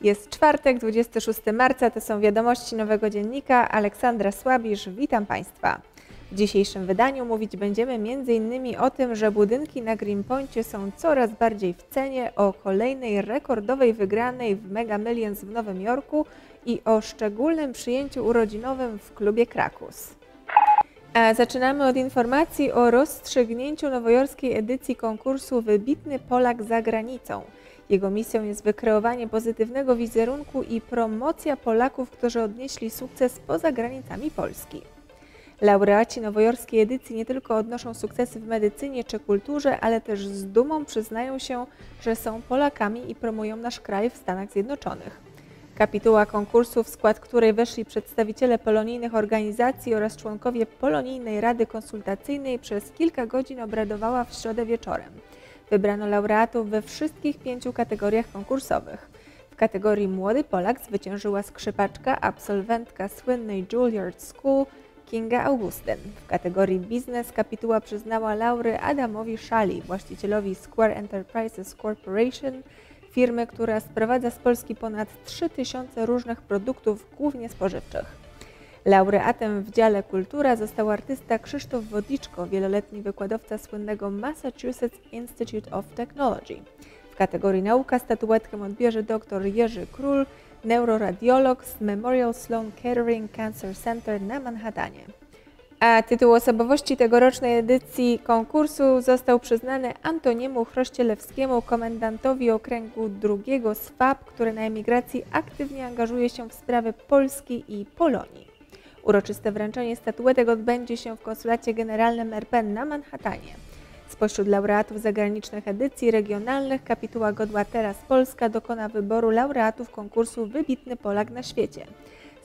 Jest czwartek, 26 marca, to są wiadomości Nowego Dziennika. Aleksandra Słabisz, witam Państwa. W dzisiejszym wydaniu mówić będziemy m.in. o tym, że budynki na Greenpointie są coraz bardziej w cenie, o kolejnej rekordowej wygranej w Mega Millions w Nowym Jorku i o szczególnym przyjęciu urodzinowym w klubie Krakus. A zaczynamy od informacji o rozstrzygnięciu nowojorskiej edycji konkursu Wybitny Polak za granicą. Jego misją jest wykreowanie pozytywnego wizerunku i promocja Polaków, którzy odnieśli sukces poza granicami Polski. Laureaci nowojorskiej edycji nie tylko odnoszą sukcesy w medycynie czy kulturze, ale też z dumą przyznają się, że są Polakami i promują nasz kraj w Stanach Zjednoczonych. Kapituła konkursu, w skład której weszli przedstawiciele polonijnych organizacji oraz członkowie Polonijnej Rady Konsultacyjnej, przez kilka godzin obradowała w środę wieczorem. Wybrano laureatów we wszystkich pięciu kategoriach konkursowych. W kategorii Młody Polak zwyciężyła skrzypaczka, absolwentka słynnej Juilliard School Kinga Augustyn. W kategorii Biznes kapituła przyznała laury Adamowi Szali, właścicielowi Square Enterprises Corporation, firmy, która sprowadza z Polski ponad 3000 różnych produktów, głównie spożywczych. Laureatem w dziale Kultura został artysta Krzysztof Wodiczko, wieloletni wykładowca słynnego Massachusetts Institute of Technology. W kategorii Nauka statuetkę odbierze dr Jerzy Król, neuroradiolog z Memorial Sloan Kettering Cancer Center na Manhattanie. A tytuł osobowości tegorocznej edycji konkursu został przyznany Antoniemu Chrościelewskiemu, komendantowi okręgu drugiego SWAP, który na emigracji aktywnie angażuje się w sprawy Polski i Polonii. Uroczyste wręczenie statuetek odbędzie się w Konsulacie Generalnym RP na Manhattanie. Spośród laureatów zagranicznych edycji regionalnych kapituła Godła Teraz Polska dokona wyboru laureatów konkursu Wybitny Polak na świecie.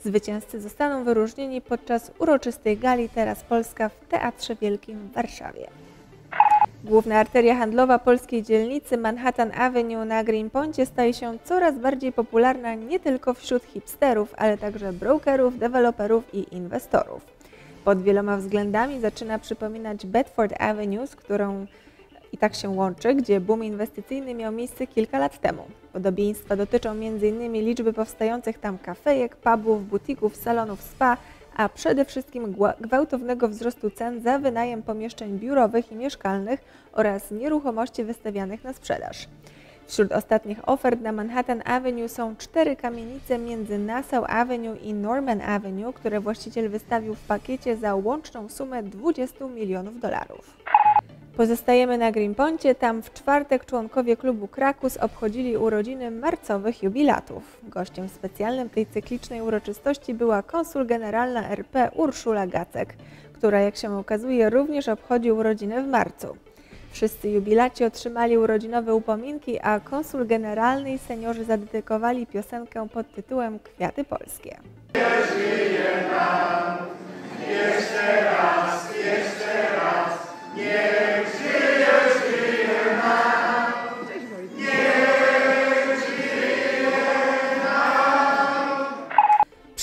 Zwycięzcy zostaną wyróżnieni podczas uroczystej gali Teraz Polska w Teatrze Wielkim w Warszawie. Główna arteria handlowa polskiej dzielnicy Manhattan Avenue na Greenpointie staje się coraz bardziej popularna nie tylko wśród hipsterów, ale także brokerów, deweloperów i inwestorów. Pod wieloma względami zaczyna przypominać Bedford Avenue, z którą i tak się łączy, gdzie boom inwestycyjny miał miejsce kilka lat temu. Podobieństwa dotyczą m.in. liczby powstających tam kafejek, pubów, butików, salonów spa, a przede wszystkim gwałtownego wzrostu cen za wynajem pomieszczeń biurowych i mieszkalnych oraz nieruchomości wystawianych na sprzedaż. Wśród ostatnich ofert na Manhattan Avenue są cztery kamienice między Nassau Avenue i Norman Avenue, które właściciel wystawił w pakiecie za łączną sumę 20 milionów dolarów. Pozostajemy na Greenponcie. Tam w czwartek członkowie klubu Krakus obchodzili urodziny marcowych jubilatów. Gościem specjalnym tej cyklicznej uroczystości była konsul generalna RP Urszula Gacek, która jak się okazuje również obchodzi urodziny w marcu. Wszyscy jubilaci otrzymali urodzinowe upominki, a konsul generalny i seniorzy zadedykowali piosenkę pod tytułem Kwiaty Polskie. Żyje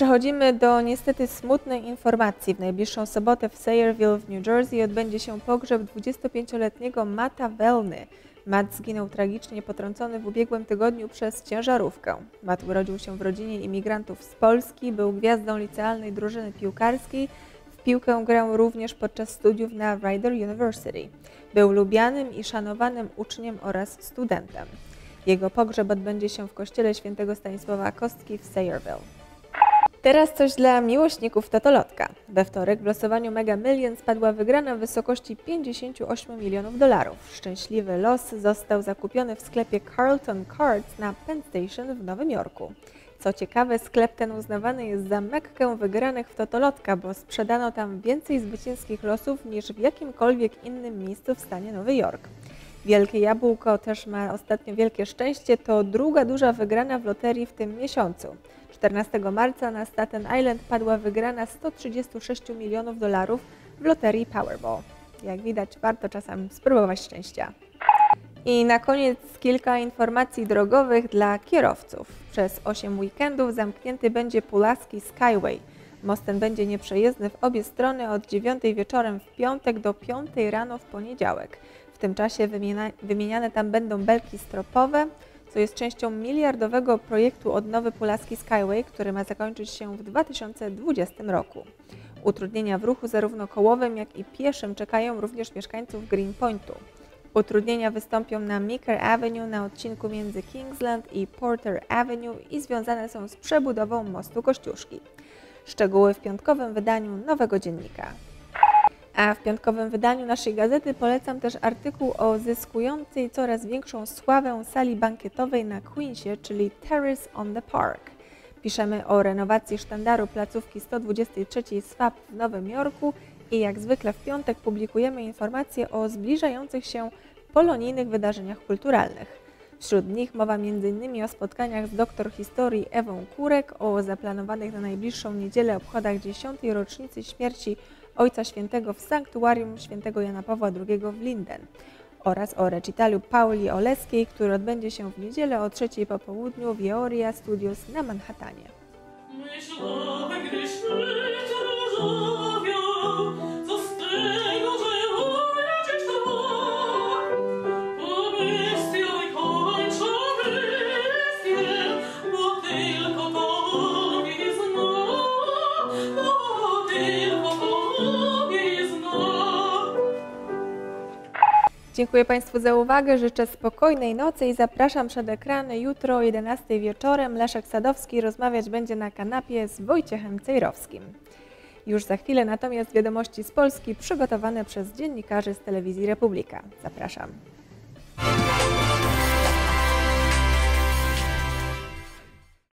Przechodzimy do niestety smutnej informacji. W najbliższą sobotę w Sayreville w New Jersey odbędzie się pogrzeb 25-letniego Mata Welny. Matt zginął tragicznie potrącony w ubiegłym tygodniu przez ciężarówkę. Matt urodził się w rodzinie imigrantów z Polski, był gwiazdą licealnej drużyny piłkarskiej, w piłkę grał również podczas studiów na Rider University. Był lubianym i szanowanym uczniem oraz studentem. Jego pogrzeb odbędzie się w kościele świętego Stanisława Kostki w Sayreville. Teraz coś dla miłośników Totolotka. We wtorek w losowaniu Mega Million spadła wygrana w wysokości 58 milionów dolarów. Szczęśliwy los został zakupiony w sklepie Carlton Cards na Penn Station w Nowym Jorku. Co ciekawe, sklep ten uznawany jest za mekkę wygranych w Totolotka, bo sprzedano tam więcej zwycięskich losów niż w jakimkolwiek innym miejscu w stanie Nowy Jork. Wielkie Jabłko też ma ostatnio wielkie szczęście, to druga duża wygrana w loterii w tym miesiącu. 14 marca na Staten Island padła wygrana 136 milionów dolarów w loterii Powerball. Jak widać, warto czasem spróbować szczęścia. I na koniec kilka informacji drogowych dla kierowców. Przez 8 weekendów zamknięty będzie Pulaski Skyway. Most ten będzie nieprzejezdny w obie strony od 9 wieczorem w piątek do 5 rano w poniedziałek. W tym czasie wymieniane tam będą belki stropowe, co jest częścią miliardowego projektu odnowy Pulaski Skyway, który ma zakończyć się w 2020 roku. Utrudnienia w ruchu zarówno kołowym, jak i pieszym czekają również mieszkańców Greenpointu. Utrudnienia wystąpią na Meeker Avenue na odcinku między Kingsland i Porter Avenue i związane są z przebudową mostu Kościuszki. Szczegóły w piątkowym wydaniu Nowego Dziennika. A w piątkowym wydaniu naszej gazety polecam też artykuł o zyskującej coraz większą sławę sali bankietowej na Queensie, czyli Terrace on the Park. Piszemy o renowacji sztandaru placówki 123 SWAP w Nowym Jorku i jak zwykle w piątek publikujemy informacje o zbliżających się polonijnych wydarzeniach kulturalnych. Wśród nich mowa m.in. o spotkaniach z doktor historii Ewą Kurek, o zaplanowanych na najbliższą niedzielę obchodach 10. rocznicy śmierci Ojca Świętego w sanktuarium świętego Jana Pawła II w Linden oraz o recitalu Pauli Oleskiej, który odbędzie się w niedzielę o trzeciej po południu w Jeoria Studios na Manhattanie. Myślałem, Dziękuję Państwu za uwagę, życzę spokojnej nocy i zapraszam przed ekrany jutro o 11 wieczorem. Leszek Sadowski rozmawiać będzie na kanapie z Wojciechem Cejrowskim. Już za chwilę natomiast wiadomości z Polski przygotowane przez dziennikarzy z telewizji Republika. Zapraszam.